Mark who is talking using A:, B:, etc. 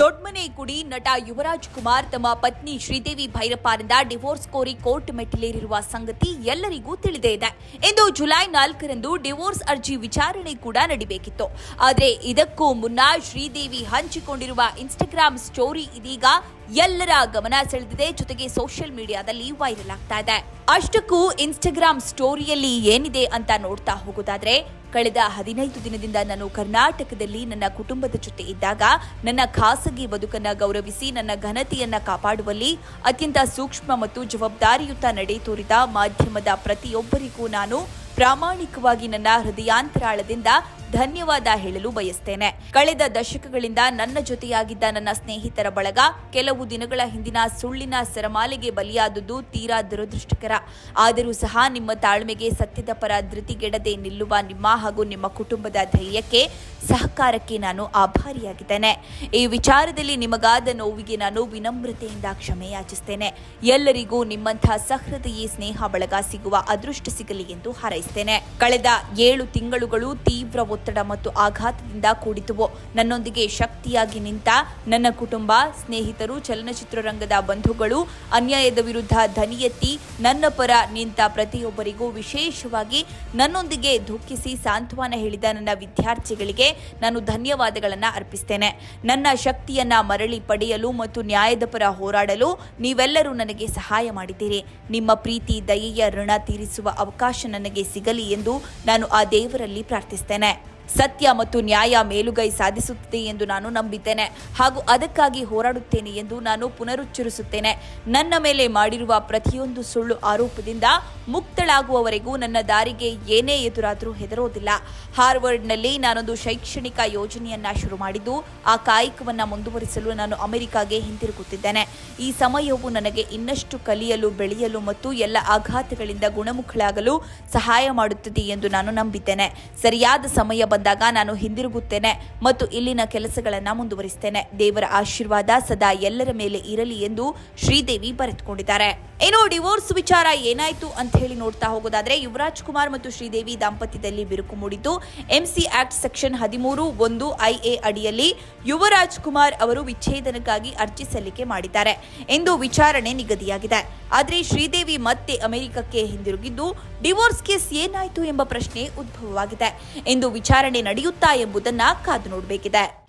A: ದೊಡ್ಮನೆ ಕುಡಿ ನಟ ಯುವರಾಜ್ ಕುಮಾರ್ ತಮ್ಮ ಪತ್ನಿ ಶ್ರೀದೇವಿ ಭೈರಪ್ಪರಿಂದ ಡಿವೋರ್ಸ್ ಕೋರಿ ಕೋರ್ಟ್ ಮೆಟ್ಟಿಲೇರಿರುವ ಸಂಗತಿ ಎಲ್ಲರಿಗೂ ತಿಳಿದೇ ಇದೆ. ಇಂದು ಜುಲೈ ನಾಲ್ಕರಂದು ಡಿವೋರ್ಸ್ ಅರ್ಜಿ ವಿಚಾರಣೆ ಕೂಡ ನಡೀಬೇಕಿತ್ತು. ಆದರೆ ಇದಕ್ಕೂ ಮುನ್ನ ಶ್ರೀದೇವಿ ಹಂಚಿಕೊಂಡಿರುವ ಇನ್ಸ್ಟಾಗ್ರಾಮ್ ಸ್ಟೋರಿ ಇದೀಗ ಎಲ್ಲರ ಗಮನ ಸೆಳೆದಿದೆ. ಜೊತೆಗೆ ಸೋಷಿಯಲ್ ಮೀಡಿಯಾದಲ್ಲಿ ವೈರಲ್ ಆಗ್ತಾ ಇದೆ. ಅಷ್ಟಕ್ಕೂ ಇನ್ಸ್ಟಾಗ್ರಾಮ್ ಸ್ಟೋರಿಯಲ್ಲಿ ಏನಿದೆ ಅಂತ ನೋಡ್ತಾ ಹೋಗೋದಾದ್ರೆ ಕಳೆದ ಹದಿನೈದು ದಿನದಿಂದ ನಾನು ಕರ್ನಾಟಕದಲ್ಲಿ ನನ್ನ ಕುಟುಂಬದ ಜೊತೆ ಇದ್ದಾಗ ನನ್ನ ಖಾಸಗಿ ಬದುಕನ್ನು ಗೌರವಿಸಿ ನನ್ನ ಘನತೆಯನ್ನು ಕಾಪಾಡುವಲ್ಲಿ ಅತ್ಯಂತ ಸೂಕ್ಷ್ಮ ಮತ್ತು ಜವಾಬ್ದಾರಿಯುತ ನಡೆ ತೋರಿದ ಮಾಧ್ಯಮದ ಪ್ರತಿಯೊಬ್ಬರಿಗೂ ನಾನು ಪ್ರಾಮಾಣಿಕವಾಗಿ ನನ್ನ ಹೃದಯಾಂತರಾಳದಿಂದ ಧನ್ಯವಾದ ಹೇಳಲು ಬಯಸ್ತೇನೆ. ಕಳೆದ ದಶಕಗಳಿಂದ ನನ್ನ ಜೊತೆಯಾಗಿದ್ದ ನನ್ನ ಸ್ನೇಹಿತರ ಬಳಗ ಕೆಲವು ದಿನಗಳ ಹಿಂದಿನ ಸುಳ್ಳಿನ ಸರಮಾಲೆಗೆ ಬಲಿಯಾದುದು ತೀರಾ ದುರದೃಷ್ಟಕರ. ಆದರೂ ಸಹ ನಿಮ್ಮ ತಾಳ್ಮೆಗೆ ಸತ್ಯದ ಪರ ಧೃತಿಗೆಡದೆ ನಿಲ್ಲುವ ನಿಮ್ಮ ಹಾಗೂ ನಿಮ್ಮ ಕುಟುಂಬದ ಧೈರ್ಯಕ್ಕೆ ಸಹಕಾರಕ್ಕೆ ನಾನು ಆಭಾರಿಯಾಗಿದ್ದೇನೆ. ಈ ವಿಚಾರದಲ್ಲಿ ನಿಮಗಾದ ನೋವಿಗೆ ನಾನು ವಿನಮ್ರತೆಯಿಂದ ಕ್ಷಮೆ ಯಾಚಿಸ್ತೇನೆ. ಎಲ್ಲರಿಗೂ ನಿಮ್ಮಂಥ ಸಹೃದಯಿ ಸ್ನೇಹ ಬಳಗ ಸಿಗುವ ಅದೃಷ್ಟ ಸಿಗಲಿ ಎಂದು ಹಾರೈಸ್ತೇನೆ. ಕಳೆದ ಏಳು ತಿಂಗಳುಗಳು ತೀವ್ರ ಒತ್ತಡ ಮತ್ತು ಆಘಾತದಿಂದ ಕೂಡಿತುವು. ನನ್ನೊಂದಿಗೆ ಶಕ್ತಿಯಾಗಿ ನಿಂತ ನನ್ನ ಕುಟುಂಬ, ಸ್ನೇಹಿತರು, ಚಲನಚಿತ್ರರಂಗದ ಬಂಧುಗಳು, ಅನ್ಯಾಯದ ವಿರುದ್ಧ ಧ್ವನಿ ಎತ್ತಿ ನನ್ನ ಪರ ನಿಂತ ಪ್ರತಿಯೊಬ್ಬರಿಗೂ ವಿಶೇಷವಾಗಿ ನನ್ನೊಂದಿಗೆ ದುಃಖಿಸಿ ಸಾಂತ್ವನ ಹೇಳಿದ ನನ್ನ ವಿದ್ಯಾರ್ಥಿಗಳಿಗೆ ನಾನು ಧನ್ಯವಾದಗಳನ್ನು ಅರ್ಪಿಸ್ತೇನೆ. ನನ್ನ ಶಕ್ತಿಯನ್ನ ಮರಳಿ ಪಡೆಯಲು ಮತ್ತು ನ್ಯಾಯದ ಪರ ಹೋರಾಡಲು ನೀವೆಲ್ಲರೂ ನನಗೆ ಸಹಾಯ ಮಾಡಿದ್ದೀರಿ. ನಿಮ್ಮ ಪ್ರೀತಿ, ದಯೆಯ ಋಣ ತೀರಿಸುವ ಅವಕಾಶ ನನಗೆ ಸಿಗಲಿ ಎಂದು ನಾನು ಆ ದೇವರಲ್ಲಿ ಪ್ರಾರ್ಥಿಸ್ತೇನೆ. ಸತ್ಯ ಮತ್ತು ನ್ಯಾಯ ಮೇಲುಗೈ ಸಾಧಿಸುತ್ತದೆ ಎಂದು ನಾನು ನಂಬಿದ್ದೇನೆ. ಹಾಗೂ ಅದಕ್ಕಾಗಿ ಹೋರಾಡುತ್ತೇನೆ ಎಂದು ನಾನು ಪುನರುಚ್ಚರಿಸುತ್ತೇನೆ. ನನ್ನ ಮೇಲೆ ಮಾಡಿರುವ ಪ್ರತಿಯೊಂದು ಸುಳ್ಳು ಆರೋಪದಿಂದ ಮುಕ್ತಳಾಗುವವರೆಗೂ ನನ್ನ ದಾರಿಗೆ ಏನೇ ಎದುರಾದರೂ ಹೆದರೋದಿಲ್ಲ. ಹಾರ್ವರ್ಡ್ನಲ್ಲಿ ನಾನೊಂದು ಶೈಕ್ಷಣಿಕ ಯೋಜನೆಯನ್ನ ಶುರು ಮಾಡಿದ್ದು, ಆ ಕಾಯಕವನ್ನು ಮುಂದುವರಿಸಲು ನಾನು ಅಮೆರಿಕಾಗೆ ಹಿಂತಿರುಗುತ್ತಿದ್ದೇನೆ. ಈ ಸಮಯವು ನನಗೆ ಇನ್ನಷ್ಟು ಕಲಿಯಲು, ಬೆಳೆಯಲು ಮತ್ತು ಎಲ್ಲ ಆಘಾತಗಳಿಂದ ಗುಣಮುಖಳಾಗಲು ಸಹಾಯ ಮಾಡುತ್ತದೆ ಎಂದು ನಾನು ನಂಬಿದ್ದೇನೆ. ಸರಿಯಾದ ಸಮಯ ಬಂದಾಗ ನಾನು ಹಿಂದಿರುಗುತ್ತೇನೆ ಮತ್ತು ಇಲ್ಲಿನ ಕೆಲಸಗಳನ್ನು ಮುಂದುವರಿಸ್ತೇನೆ. ದೇವರ ಆಶೀರ್ವಾದ ಸದಾ ಎಲ್ಲರ ಮೇಲೆ ಇರಲಿ ಎಂದು ಶ್ರೀದೇವಿ ಬರೆದುಕೊಂಡಿದ್ದಾರೆ. ಏನೋ ಡಿವೋರ್ಸ್ ವಿಚಾರ ಏನಾಯ್ತು ಅಂತ ಹೇಳಿ ನೋಡ್ತಾ ಹೋಗೋದಾದ್ರೆ ಯುವರಾಜ್ ಕುಮಾರ್ ಮತ್ತು ಶ್ರೀದೇವಿ ದಾಂಪತ್ಯದಲ್ಲಿ ಬಿರುಕು ಮೂಡಿದ್ದು ಎಂಸಿ ಆಕ್ಟ್ ಸೆಕ್ಷನ್ ಹದಿಮೂರು ಒಂದು ಐಎ ಅಡಿಯಲ್ಲಿ ಯುವರಾಜ್ ಕುಮಾರ್ ಅವರು ವಿಚ್ಛೇದನಕ್ಕಾಗಿ ಅರ್ಜಿ ಸಲ್ಲಿಕೆ ಮಾಡಿದ್ದಾರೆ ಎಂದು ವಿಚಾರಣೆ ನಿಗದಿಯಾಗಿದೆ. ಆದರೆ ಶ್ರೀದೇವಿ ಮತ್ತೆ ಅಮೆರಿಕಕ್ಕೆ ಹಿಂದಿರುಗಿದ್ದು ಡಿವೋರ್ಸ್ ಕೇಸ್ ಏನಾಯಿತು ಎಂಬ ಪ್ರಶ್ನೆ ಉದ್ಭವವಾಗಿದೆ. ಎಂದು ವಿಚಾರಣೆ ನಡೆಯುತ್ತಾ ಎಂಬುದನ್ನು ಕಾದು ನೋಡಬೇಕಿದೆ.